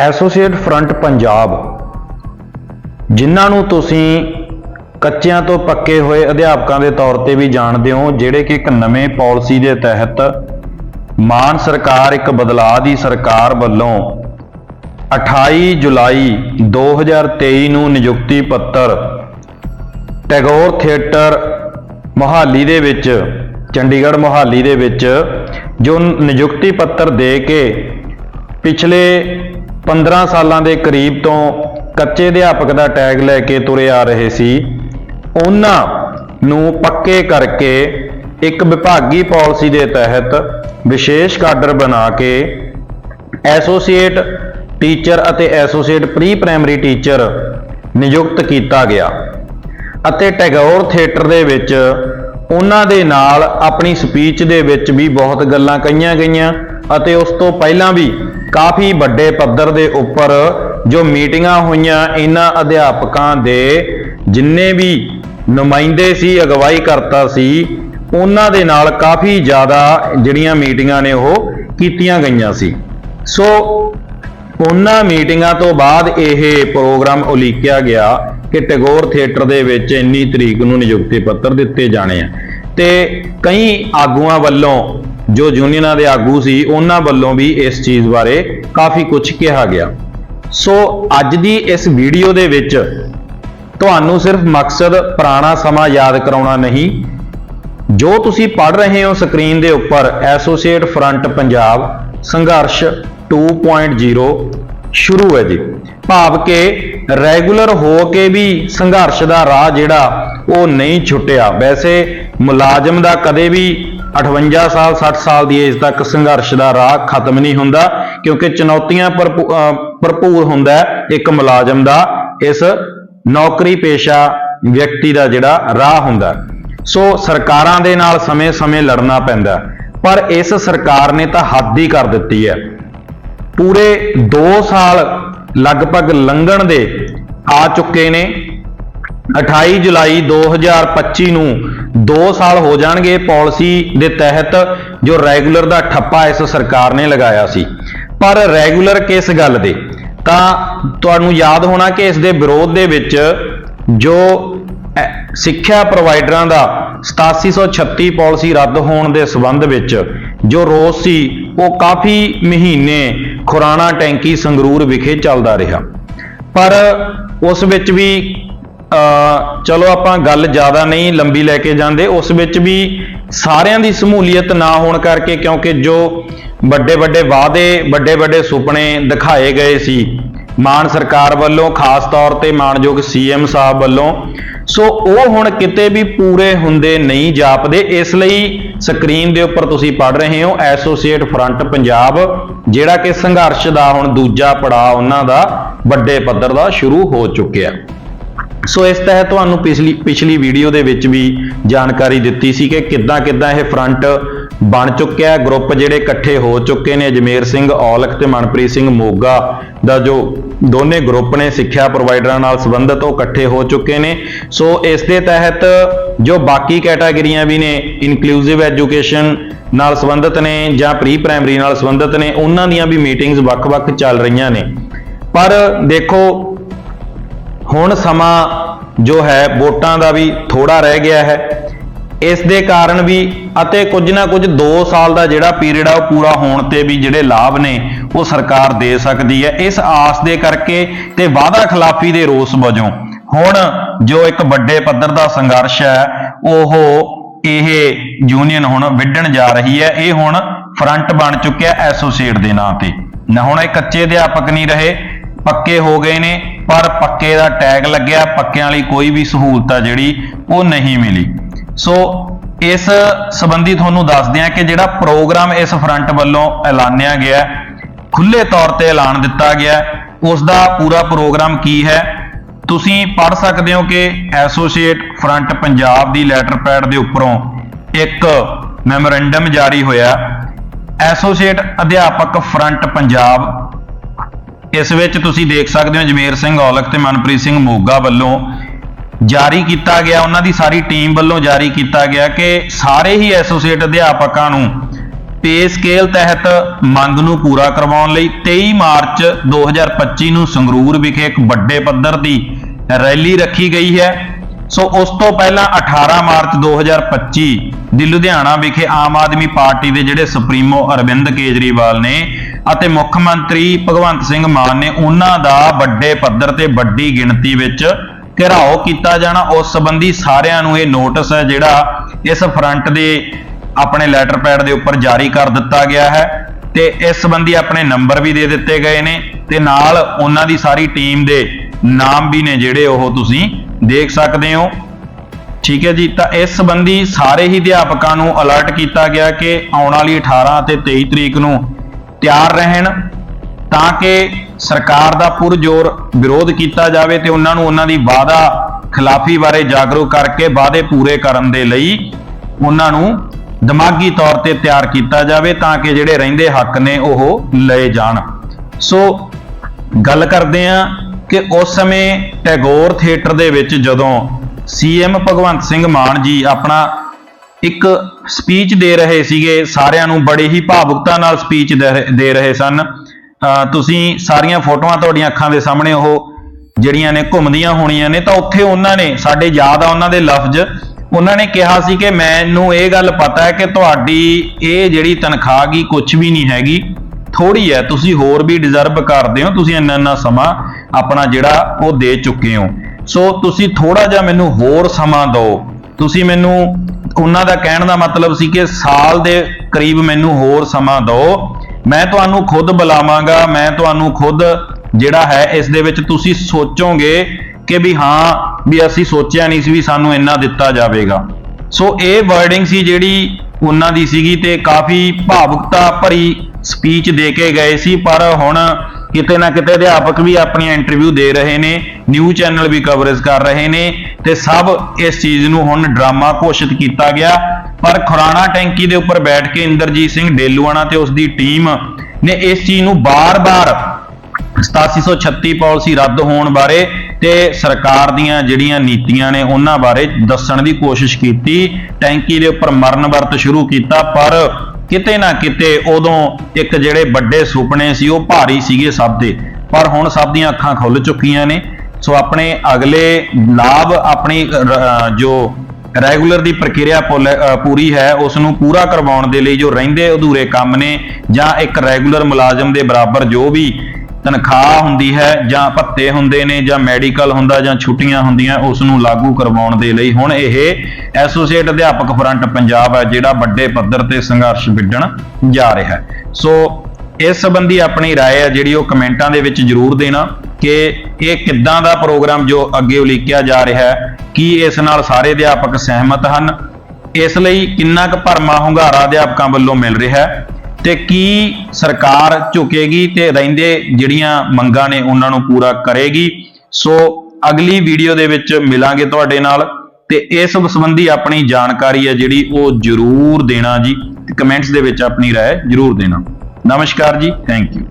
Associate front Punjab, ਜਿਨ੍ਹਾਂ ਨੂੰ ਤੁਸੀਂ ਕੱਚਿਆਂ ਤੋਂ ਪੱਕੇ ਹੋਏ ਅਧਿਆਪਕਾਂ ਦੇ ਤੌਰ ਤੇ ਵੀ ਜਾਣਦੇ ਹੋ, ਜਿਹੜੇ ਕਿ ਇੱਕ ਨਵੇਂ ਪਾਲਿਸੀ ਦੇ ਤਹਿਤ ਮਾਨ ਸਰਕਾਰ, ਇੱਕ ਬਦਲਾਅ ਦੀ ਸਰਕਾਰ ਵੱਲੋਂ 28 ਜੁਲਾਈ 2023 ਨੂੰ ਨਿਯੁਕਤੀ ਪੱਤਰ ਟੈਗੋਰ ਥੀਏਟਰ ਮੋਹਾਲੀ ਦੇ ਵਿੱਚ, ਚੰਡੀਗੜ੍ਹ ਮੋਹਾਲੀ ਦੇ ਵਿੱਚ, ਜੋ ਨਿਯੁਕਤੀ ਪੱਤਰ ਦੇ ਕੇ ਪਿਛਲੇ 15 ਸਾਲਾਂ ਦੇ ਕਰੀਬ ਤੋਂ ਕੱਚੇ ਅਧਿਆਪਕ ਦਾ ਟੈਗ ਲੈ ਕੇ ਤੁਰੇ ਆ ਰਹੇ ਸੀ। ਉਹਨਾਂ ਨੂੰ ਪੱਕੇ ਕਰਕੇ ਇੱਕ ਵਿਭਾਗੀ ਪਾਲਿਸੀ ਦੇ ਤਹਿਤ ਵਿਸ਼ੇਸ਼ ਕਾਡਰ ਬਣਾ ਕੇ ਐਸੋਸੀਏਟ ਟੀਚਰ ਅਤੇ ਐਸੋਸੀਏਟ ਪ੍ਰੀ ਪ੍ਰਾਇਮਰੀ ਟੀਚਰ ਨਿਯੁਕਤ ਕੀਤਾ ਗਿਆ ਅਤੇ ਟੈਗੋਰ ਥੀਏਟਰ ਦੇ ਵਿੱਚ ਉਹਨਾਂ ਦੇ ਨਾਲ ਆਪਣੀ ਸਪੀਚ ਦੇ ਵਿੱਚ ਵੀ ਬਹੁਤ ਗੱਲਾਂ ਕਹੀਆਂ ਗਈਆਂ। ਅਤੇ ਉਸ ਤੋਂ ਪਹਿਲਾਂ ਵੀ ਕਾਫੀ ਵੱਡੇ ਪੱਧਰ ਦੇ ਉੱਪਰ ਜੋ ਮੀਟਿੰਗਾਂ ਹੋਈਆਂ ਇਹਨਾਂ ਅਧਿਆਪਕਾਂ ਦੇ, ਜਿੰਨੇ ਵੀ ਨੁਮਾਇੰਦੇ ਸੀ, ਅਗਵਾਈ ਕਰਤਾ ਸੀ, ਉਹਨਾਂ ਦੇ ਨਾਲ ਕਾਫੀ ਜ਼ਿਆਦਾ ਜਿਹੜੀਆਂ ਮੀਟਿੰਗਾਂ ਨੇ ਉਹ ਕੀਤੀਆਂ ਗਈਆਂ ਸੀ। ਸੋ ਉਹਨਾਂ ਮੀਟਿੰਗਾਂ ਤੋਂ ਬਾਅਦ ਇਹ ਪ੍ਰੋਗਰਾਮ ਉਲੀਕਿਆ ਗਿਆ ਕਿ ਟੈਗੋਰ ਥੀਏਟਰ ਦੇ ਵਿੱਚ ਇੰਨੀ ਤਰੀਕ ਨੂੰ ਨਿਯੁਕਤੀ ਪੱਤਰ ਦਿੱਤੇ ਜਾਣੇ ਆ। ਤੇ ਕਈ ਆਗੂਆਂ ਵੱਲੋਂ ਜੋ ਯੂਨੀਅਨਾਂ ਦੇ ਆਗੂ ਸੀ, ਉਹਨਾਂ ਵੱਲੋਂ ਵੀ ਇਸ ਚੀਜ਼ ਬਾਰੇ ਕਾਫੀ ਕੁਝ ਕਿਹਾ ਗਿਆ। ਸੋ ਅੱਜ ਦੀ ਇਸ ਵੀਡੀਓ ਦੇ ਵਿੱਚ ਤੁਹਾਨੂੰ ਸਿਰਫ ਮਕਸਦ ਪੁਰਾਣਾ ਸਮਾਂ ਯਾਦ ਕਰਾਉਣਾ ਨਹੀਂ, ਜੋ ਤੁਸੀਂ ਪੜ ਰਹੇ ਹੋ ਸਕਰੀਨ ਦੇ ਉੱਪਰ ਐਸੋਸੀਏਟ ਫਰੰਟ ਪੰਜਾਬ ਸੰਘਰਸ਼ 2.0 ਸ਼ੁਰੂ ਹੈ ਜੀ। ਭਾਵ ਕਿ ਰੈਗੂਲਰ ਹੋ ਕੇ ਵੀ ਸੰਘਰਸ਼ ਦਾ ਰਾਹ ਜਿਹੜਾ ਉਹ ਨਹੀਂ ਛੁੱਟਿਆ। ਵੈਸੇ ਮੁਲਾਜ਼ਮ ਦਾ ਕਦੇ ਵੀ 58 ਸਾਲ 60 ਸਾਲ ਦੀ ਏਜ ਤੱਕ ਸੰਘਰਸ਼ ਦਾ ਰਾਹ ਖਤਮ ਨਹੀਂ ਹੁੰਦਾ, ਕਿਉਂਕਿ ਚੁਣੌਤੀਆਂ ਭਰਪੂ- ਭਰਪੂਰ ਹੁੰਦਾ ਇੱਕ ਮੁਲਾਜ਼ਮ ਦਾ, ਇਸ ਨੌਕਰੀ ਪੇਸ਼ਾ ਵਿਅਕਤੀ ਦਾ ਜਿਹੜਾ ਰਾਹ ਹੁੰਦਾ ਸੋ ਸਰਕਾਰਾਂ ਦੇ ਨਾਲ ਸਮੇਂ-ਸਮੇਂ ਲੜਨਾ ਪੈਂਦਾ ਪਰ ਇਸ ਸਰਕਾਰ ਨੇ ਤਾਂ ਹੱਦ ਹੀ ਕਰ ਦਿੱਤੀ ਹੈ। ਪੂਰੇ 2 ਸਾਲ ਲਗਭਗ ਲੰਘਣ ਦੇ ਆ ਚੁੱਕੇ ਨੇ 28 ਜੁਲਾਈ 2025 ਨੂੰ 2 ਸਾਲ ਹੋ ਜਾਣਗੇ ਪਾਲਿਸੀ ਦੇ ਤਹਿਤ ਜੋ ਰੈਗੂਲਰ ਦਾ ਠੱਪਾ ਇਸ ਸਰਕਾਰ ਨੇ ਲਗਾਇਆ ਸੀ। ਪਰ ਰੈਗੂਲਰ ਕਿਸ ਗੱਲ ਦੇ? ਤਾਂ ਤੁਹਾਨੂੰ ਯਾਦ ਹੋਣਾ ਕਿ ਇਸ ਦੇ ਵਿਰੋਧ ਦੇ ਵਿੱਚ ਜੋ ਸਿੱਖਿਆ ਪ੍ਰੋਵਾਈਡਰਾਂ ਦਾ 8736 ਪਾਲਿਸੀ ਰੱਦ ਹੋਣ ਦੇ ਸਬੰਧ ਵਿੱਚ ਜੋ ਰੋਸ ਸੀ, ਉਹ ਕਾਫੀ ਮਹੀਨੇ ਖੁਰਾਣਾ ਟੈਂਕੀ ਸੰਗਰੂਰ ਵਿਖੇ ਚੱਲਦਾ ਰਿਹਾ। ਪਰ ਉਸ ਵਿੱਚ ਵੀ ਚਲੋ ਆਪਾਂ ਗੱਲ ਜ਼ਿਆਦਾ ਨਹੀਂ ਲੰਬੀ ਲੈ ਕੇ ਜਾਂਦੇ, ਉਸ ਵਿੱਚ ਵੀ ਸਾਰਿਆਂ ਦੀ ਸਮੂਲੀਅਤ ਨਾ ਹੋਣ ਕਰਕੇ ਕਿਉਂਕਿ ਜੋ ਵੱਡੇ ਵੱਡੇ ਵਾਅਦੇ, ਵੱਡੇ ਵੱਡੇ ਸੁਪਨੇ ਦਿਖਾਏ ਗਏ ਸੀ, ਮਾਨ ਸਰਕਾਰ ਵੱਲੋਂ, ਖਾਸ ਤੌਰ ਤੇ ਮਾਨਯੋਗ ਸੀਐਮ ਸਾਹਿਬ ਵੱਲੋਂ, ਸੋ ਉਹ ਹੁਣ ਕਿਤੇ ਵੀ ਪੂਰੇ ਹੁੰਦੇ ਨਹੀਂ ਜਾਪਦੇ, ਇਸ ਲਈ ਸਕਰੀਨ ਦੇ ਉੱਪਰ ਤੁਸੀਂ ਪੜ ਰਹੇ ਹੋ ਐਸੋਸੀਏਟ ਫਰੰਟ ਪੰਜਾਬ, ਜਿਹੜਾ ਕਿ ਸੰਘਰਸ਼ ਦਾ ਹੁਣ ਦੂਜਾ ਪੜਾਅ ਉਹਨਾਂ ਦਾ ਵੱਡੇ ਪੱਧਰ ਦਾ ਸ਼ੁਰੂ ਹੋ ਚੁੱਕਿਆ। ਸੋ ਇਸ ਤਹਿਤ ਤੁਹਾਨੂੰ ਪਿਛਲੀ ਪਿਛਲੀ ਵੀਡੀਓ ਦੇ ਵਿੱਚ ਵੀ ਜਾਣਕਾਰੀ ਦਿੱਤੀ ਸੀ ਕਿ ਕਿੱਦਾਂ ਕਿੱਦਾਂ ਇਹ ਫਰੰਟ ਬਣ ਚੁੱਕਿਆ ਗਰੁੱਪ ਜਿਹੜੇ ਇਕੱਠੇ ਹੋ ਚੁੱਕੇ ਨੇ, ਅਜਮੇਰ ਸਿੰਘ, ਔਲਖ ਤੇ ਮਨਪ੍ਰੀਤ ਸਿੰਘ ਮੋਗਾ ਦਾ ਜੋ ਦੋਨੇ ਗਰੁੱਪ ਨੇ ਸਿੱਖਿਆ ਪ੍ਰੋਵਾਈਡਰਾਂ ਨਾਲ ਸੰਬੰਧਿਤ, ਉਹ ਇਕੱਠੇ ਹੋ ਚੁੱਕੇ ਨੇ। ਸੋ ਇਸ ਦੇ ਤਹਿਤ ਜੋ ਬਾਕੀ ਕੈਟਾਗਰੀਆਂ ਵੀ ਨੇ ਇਨਕਲੂਸਿਵ ਐਜੂਕੇਸ਼ਨ ਨਾਲ ਸੰਬੰਧਿਤ ਨੇ ਜਾਂ ਪ੍ਰੀ ਪ੍ਰਾਇਮਰੀ ਨਾਲ ਸੰਬੰਧਿਤ ਨੇ, ਉਹਨਾਂ ਦੀਆਂ ਵੀ ਮੀਟਿੰਗਸ ਵੱਖ-ਵੱਖ ਚੱਲ ਰਹੀਆਂ ਨੇ। ਪਰ ਦੇਖੋ ਹੁਣ ਸਮਾਂ ਜੋ ਹੈ, ਵੋਟਾਂ ਦਾ ਵੀ ਥੋੜਾ ਰਹਿ ਗਿਆ ਹੈ। ਇਸ ਦੇ ਕਾਰਨ ਵੀ ਅਤੇ ਕੁਝ ਨਾ ਕੁਝ 2 ਸਾਲ ਦਾ ਜਿਹੜਾ ਪੀਰੀਅਡ ਆ, ਉਹ ਪੂਰਾ ਹੋਣ ਤੇ ਵੀ ਜਿਹੜੇ ਲਾਭ ਨੇ, ਉਹ ਸਰਕਾਰ ਦੇ ਸਕਦੀ ਹੈ। ਇਸ ਆਸ ਦੇ ਕਰਕੇ ਤੇ ਵਾਅਦਾ ਖਿਲਾਫੀ ਦੇ ਰੋਸ ਵਜੋਂ ਹੁਣ ਜੋ ਇੱਕ ਵੱਡੇ ਪੱਧਰ ਦਾ ਸੰਘਰਸ਼ ਹੈ, ਉਹ ਇਹ ਯੂਨੀਅਨ ਹੁਣ ਵਿੱਢਣ ਜਾ ਰਹੀ ਹੈ। ਇਹ ਹੁਣ ਫਰੰਟ ਬਣ ਚੁੱਕਿਆ ਐਸੋਸੀਏਟ ਦੇ ਨਾਂ ਤੇ। ਨਾ ਹੁਣ ਇਹ ਕੱਚੇ ਅਧਿਆਪਕ ਨਹੀਂ ਰਹੇ, ਪੱਕੇ ਹੋ ਗਏ ਨੇ। ਪਰ ਪੱਕੇ ਦਾ ਟੈਗ ਲੱਗਿਆ ਪੱਕਿਆਂ ਵਾਲੀ ਕੋਈ ਵੀ ਸਹੂਲਤ ਆ ਜਿਹੜੀ ਉਹ ਨਹੀਂ ਮਿਲੀ। ਸੋ ਇਸ ਸੰਬੰਧੀ ਤੁਹਾਨੂੰ ਦੱਸਦੇ ਹਾਂ ਕਿ ਜਿਹੜਾ ਪ੍ਰੋਗਰਾਮ ਇਸ ਫਰੰਟ ਵੱਲੋਂ ਐਲਾਨਿਆ ਗਿਆ ਹੈ, ਖੁੱਲੇ ਤੌਰ ਤੇ ਐਲਾਨ ਦਿੱਤਾ ਗਿਆ ਹੈ, ਉਸ ਦਾ ਪੂਰਾ ਪ੍ਰੋਗਰਾਮ ਕੀ ਹੈ? ਤੁਸੀਂ ਪੜ੍ਹ ਸਕਦੇ ਹੋ ਕਿ ਐਸੋਸੀਏਟ ਫਰੰਟ ਪੰਜਾਬ ਦੀ ਲੈਟਰ ਪੈਡ ਦੇ ਉੱਪਰੋਂ ਇੱਕ ਮੈਮੋਰੈਂਡਮ ਜਾਰੀ ਹੋਇਆ। ਐਸੋਸੀਏਟ ਅਧਿਆਪਕ ਫਰੰਟ ਪੰਜਾਬ ਇਸ ਵਿੱਚ ਤੁਸੀਂ ਦੇਖ ਸਕਦੇ ਹੋ ਜਮੇਰ ਸਿੰਘ ਔਲਖ ਤੇ ਮਨਪ੍ਰੀਤ ਸਿੰਘ ਮੋਗਾ ਵੱਲੋਂ ਜਾਰੀ ਕੀਤਾ ਗਿਆ, ਉਹਨਾਂ ਦੀ ਸਾਰੀ ਟੀਮ ਵੱਲੋਂ ਜਾਰੀ ਕੀਤਾ ਗਿਆ ਕਿ ਸਾਰੇ ਹੀ ਐਸੋਸੀਏਟ ਅਧਿਆਪਕਾਂ ਨੂੰ ਪੇ ਸਕੇਲ ਤਹਿਤ ਮੰਗ ਨੂੰ ਪੂਰਾ ਕਰਵਾਉਣ ਲਈ 23 ਮਾਰਚ 2025 ਨੂੰ ਸੰਗਰੂਰ ਵਿਖੇ ਇੱਕ ਵੱਡੇ ਪੱਧਰ ਦੀ ਰੈਲੀ ਰੱਖੀ ਗਈ ਹੈ। ਸੋ ਉਸ ਤੋਂ ਪਹਿਲਾਂ 18 ਮਾਰਚ 2025 ਦੀ ਲੁਧਿਆਣਾ ਵਿਖੇ ਆਮ ਆਦਮੀ ਪਾਰਟੀ ਦੇ ਜਿਹੜੇ ਸੁਪਰੀਮੋ ਅਰਵਿੰਦ ਕੇਜਰੀਵਾਲ ਨੇ ਅਤੇ ਮੁੱਖ ਮੰਤਰੀ ਭਗਵੰਤ ਸਿੰਘ ਮਾਨ ਨੇ ਉਹਨਾਂ ਦਾ ਵੱਡੇ ਪੱਧਰ ਤੇ ਵੱਡੀ ਗਿਣਤੀ ਵਿੱਚ ਘਿਰਾਓ ਕੀਤਾ ਜਾਣਾ, ਉਸ ਸੰਬੰਧੀ ਸਾਰਿਆਂ ਨੂੰ ਇਹ ਨੋਟਿਸ ਹੈ ਜਿਹੜਾ ਇਸ ਫਰੰਟ ਦੇ ਆਪਣੇ ਲੈਟਰ ਪੈਡ ਦੇ ਉੱਪਰ ਜਾਰੀ ਕਰ ਦਿੱਤਾ ਗਿਆ ਹੈ ਤੇ ਇਸ ਸੰਬੰਧੀ ਆਪਣੇ ਨੰਬਰ ਵੀ ਦੇ ਦਿੱਤੇ ਗਏ ਨੇ ਤੇ ਨਾਲ ਉਹਨਾਂ ਦੀ ਸਾਰੀ ਟੀਮ ਦੇ ਨਾਮ ਵੀ ਨੇ ਜਿਹੜੇ ਉਹ ਤੁਸੀਂ ਦੇਖ ਸਕਦੇ ਹੋ। ਠੀਕ ਹੈ ਜੀ, ਤਾਂ ਇਸ ਸੰਬੰਧੀ ਸਾਰੇ ਹੀ ਅਧਿਆਪਕਾਂ ਨੂੰ ਅਲਰਟ ਕੀਤਾ ਗਿਆ ਕਿ ਆਉਣ ਵਾਲੀ 18 ਅਤੇ 23 ਤਰੀਕ ਨੂੰ ਤਿਆਰ ਰਹਿਣ ਤਾਂ ਕਿ ਸਰਕਾਰ ਦਾ ਪੁਰਜ਼ੋਰ ਵਿਰੋਧ ਕੀਤਾ ਜਾਵੇ ਤੇ ਉਹਨਾਂ ਨੂੰ ਉਹਨਾਂ ਦੀ ਵਾਅਦਾ ਖਿਲਾਫੀ ਬਾਰੇ ਜਾਗਰੂਕ ਕਰਕੇ ਵਾਅਦੇ ਪੂਰੇ ਕਰਨ ਦੇ ਲਈ ਉਹਨਾਂ ਨੂੰ ਦਿਮਾਗੀ ਤੌਰ ਤੇ ਤਿਆਰ ਕੀਤਾ ਜਾਵੇ ਤਾਂ ਕਿ ਜਿਹੜੇ ਰਹਿੰਦੇ ਹੱਕ ਨੇ ਉਹ ਲਏ ਜਾਣ। ਸੋ ਗੱਲ ਕਰਦੇ ਆ ਕਿ ਉਸ ਸਮੇਂ ਟੈਗੋਰ ਥੀਏਟਰ ਦੇ ਵਿੱਚ ਜਦੋਂ ਸੀਐਮ ਭਗਵੰਤ ਸਿੰਘ ਮਾਨ ਜੀ ਆਪਣਾ ਇੱਕ ਸਪੀਚ ਦੇ ਰਹੇ ਸੀਗੇ, ਸਾਰਿਆਂ ਨੂੰ ਬੜੇ ਹੀ ਭਾਵੁਕਤਾ ਨਾਲ ਸਪੀਚ ਦੇ ਰਹੇ ਸਨ। ਤੁਸੀਂ ਸਾਰੀਆਂ ਫੋਟੋਆਂ ਤੁਹਾਡੀਆਂ ਅੱਖਾਂ ਦੇ ਸਾਹਮਣੇ ਉਹ ਜਿਹੜੀਆਂ ਨੇ ਘੁੰਮਦੀਆਂ ਹੋਣੀਆਂ ਨੇ, ਤਾਂ ਉੱਥੇ ਉਹਨਾਂ ਨੇ, ਸਾਡੇ ਯਾਦ ਆ ਉਹਨਾਂ ਦੇ ਲਫ਼ਜ਼, ਉਹਨਾਂ ਨੇ ਕਿਹਾ ਸੀ ਕਿ ਮੈਨੂੰ ਇਹ ਗੱਲ ਪਤਾ ਹੈ ਕਿ ਤੁਹਾਡੀ ਇਹ ਜਿਹੜੀ ਤਨਖਾਹ ਗੀ ਕੁਝ ਵੀ ਨਹੀਂ ਹੈਗੀ। ਥੋੜੀ ਹੈ, ਤੁਸੀਂ ਹੋਰ ਵੀ ਡਿਜ਼ਰਵ ਕਰਦੇ ਹੋ, ਤੁਸੀਂ ਇੰਨਾ ਇੰਨਾ ਸਮਾਂ ਆਪਣਾ ਜਿਹੜਾ ਉਹ ਦੇ ਚੁੱਕੇ ਹੋ। ਸੋ ਤੁਸੀਂ ਥੋੜਾ ਜਿਹਾ ਮੈਨੂੰ ਹੋਰ ਸਮਾਂ ਦਿਓ। ਤੁਸੀਂ ਮੈਨੂੰ ਉਹਨਾਂ ਦਾ ਕਹਿਣ ਦਾ ਮਤਲਬ ਸੀ ਕਿ ਸਾਲ ਦੇ ਕਰੀਬ ਮੈਨੂੰ ਹੋਰ ਸਮਾਂ ਦਿਓ। ਮੈਂ ਤੁਹਾਨੂੰ ਖੁਦ ਬੁਲਾਵਾਂਗਾ। ਮੈਂ ਤੁਹਾਨੂੰ ਖੁਦ ਜਿਹੜਾ ਹੈ, ਇਸ ਦੇ ਵਿੱਚ ਤੁਸੀਂ ਸੋਚੋਗੇ ਕਿ ਵੀ ਹਾਂ, ਵੀ ਅਸੀਂ ਸੋਚਿਆ ਨਹੀਂ ਸੀ ਵੀ ਸਾਨੂੰ ਇੰਨਾ ਦਿੱਤਾ ਜਾਵੇਗਾ। ਸੋ ਇਹ ਵਰਡਿੰਗ ਸੀ ਜਿਹੜੀ ਉਹਨਾਂ ਦੀ ਸੀਗੀ ਤੇ ਕਾਫੀ ਭਾਵੁਕਤਾ ਭਰੀ ਸਪੀਚ ਦੇ ਕੇ ਗਏ ਸੀ। ਪਰ ਹੁਣ ਕਿਤੇ ਨਾ ਕਿਤੇ ਅਧਿਆਪਕ ਵੀ ਆਪਣੀਆਂ ਇੰਟਰਵਿਊ ਦੇ ਰਹੇ ਨੇ ਨਿਊ ਚੈਨਲ ਵੀ ਕਵਰੇਜ ਕਰ ਰਹੇ ਨੇ ਤੇ ਸਭ ਇਸ ਚੀਜ਼ ਨੂੰ ਹੁਣ ਡਰਾਮਾ ਘੋਸ਼ਿਤ ਕੀਤਾ ਗਿਆ। ਪਰ ਖੁਰਾਣਾ ਟੈਂਕੀ ਦੇ ਉੱਪਰ ਬੈਠ ਕੇ ਇੰਦਰਜੀਤ ਸਿੰਘ ਡੇਲੂਆਣਾ ਤੇ ਉਸ ਦੀ ਟੀਮ ਨੇ ਇਸ ਚੀਜ਼ ਨੂੰ ਬਾਰ-ਬਾਰ 8736 ਪਾਲਿਸੀ ਰੱਦ ਹੋਣ ਬਾਰੇ ਤੇ ਸਰਕਾਰ ਦੀਆਂ ਜਿਹੜੀਆਂ ਨੀਤੀਆਂ ਨੇ ਉਹਨਾਂ ਬਾਰੇ ਦੱਸਣ ਦੀ ਕੋਸ਼ਿਸ਼ ਕੀਤੀ। ਟੈਂਕੀ ਦੇ ਉੱਪਰ ਮਰਨ ਵਰਤ ਸ਼ੁਰੂ ਕੀਤਾ, ਪਰ ਕਿਤੇ ਨਾ ਕਿਤੇ ਉਦੋਂ ਇੱਕ ਜਿਹੜੇ ਵੱਡੇ ਸੁਪਨੇ ਸੀ, ਉਹ ਭਾਰੀ ਸੀਗੇ ਸਭ ਦੇ। ਪਰ ਹੁਣ ਸਭ ਦੀਆਂ ਅੱਖਾਂ ਖੁੱਲ ਚੁੱਕੀਆਂ ਨੇ। ਸੋ ਆਪਣੇ ਅਗਲੇ ਲਾਭ, ਆਪਣੀ ਜੋ ਰੈਗੂਲਰ ਦੀ ਪ੍ਰਕਿਰਿਆ ਪੁਲ- ਪੂਰੀ ਹੈ ਉਸ ਨੂੰ ਪੂਰਾ ਕਰਵਾਉਣ ਦੇ ਲਈ ਜੋ ਰਹਿੰਦੇ ਅਧੂਰੇ ਕੰਮ ਨੇ ਜਾਂ ਇੱਕ ਰੈਗੂਲਰ ਮੁਲਾਜ਼ਮ ਦੇ ਬਰਾਬਰ ਜੋ ਵੀ ਤਨਖਾਹ ਹੁੰਦੀ ਹੈ ਜਾਂ ਭੱਤੇ ਹੁੰਦੇ ਨੇ ਜਾਂ ਮੈਡੀਕਲ ਹੁੰਦਾ ਜਾਂ ਛੁੱਟੀਆਂ ਹੁੰਦੀਆਂ ਉਸ ਨੂੰ ਲਾਗੂ ਕਰਵਾਉਣ ਦੇ ਲਈ ਹੁਣ ਇਹ ਐਸੋਸੀਏਟ ਅਧਿਆਪਕ ਫਰੰਟ ਪੰਜਾਬ ਹੈ ਜਿਹੜਾ ਵੱਡੇ ਪੱਧਰ ਤੇ ਸੰਘਰਸ਼ ਵਿੱਢਣ ਜਾ ਰਿਹਾ ਹੈ ਸੋ ਇਸ ਸੰਬੰਧੀ ਆਪਣੀ رائے ਹੈ ਜਿਹੜੀ ਉਹ ਕਮੈਂਟਾਂ ਦੇ ਵਿੱਚ ਜਰੂਰ ਦੇਣਾ ਕਿ ਇਹ ਕਿੱਦਾਂ ਦਾ ਪ੍ਰੋਗਰਾਮ ਜੋ ਅੱਗੇ ਉਲੀਕਿਆ ਜਾ ਰਿਹਾ ਹੈ ਕੀ ਇਸ ਨਾਲ ਸਾਰੇ ਅਧਿਆਪਕ ਸਹਿਮਤ ਹਨ ਇਸ ਲਈ ਕਿੰਨਾ ਕੁ ਭਰਮਾ ਹੁੰਗਾਰਾ ਅਧਿਆਪਕਾਂ ਵੱਲੋਂ ਮਿਲ ਰਿਹਾ ਹੈ ਤੇ ਕੀ ਸਰਕਾਰ ਝੁਕੇਗੀ ਤੇ ਰਹਿੰਦੇ ਜਿਹੜੀਆਂ ਮੰਗਾਂ ਨੇ ਉਹਨਾਂ ਨੂੰ ਪੂਰਾ ਕਰੇਗੀ ਸੋ ਅਗਲੀ ਵੀਡੀਓ ਦੇ ਵਿੱਚ ਮਿਲਾਂਗੇ ਤੁਹਾਡੇ ਨਾਲ ਤੇ ਇਸ ਸੰਬੰਧੀ ਆਪਣੀ ਜਾਣਕਾਰੀ ਹੈ ਜਿਹੜੀ ਉਹ ਜਰੂਰ ਦੇਣਾ ਜੀ ਕਮੈਂਟਸ ਦੇ ਵਿੱਚ ਆਪਣੀ رائے ਜਰੂਰ ਦੇਣਾ ਨਮਸਕਾਰ ਜੀ ਥੈਂਕ ਯੂ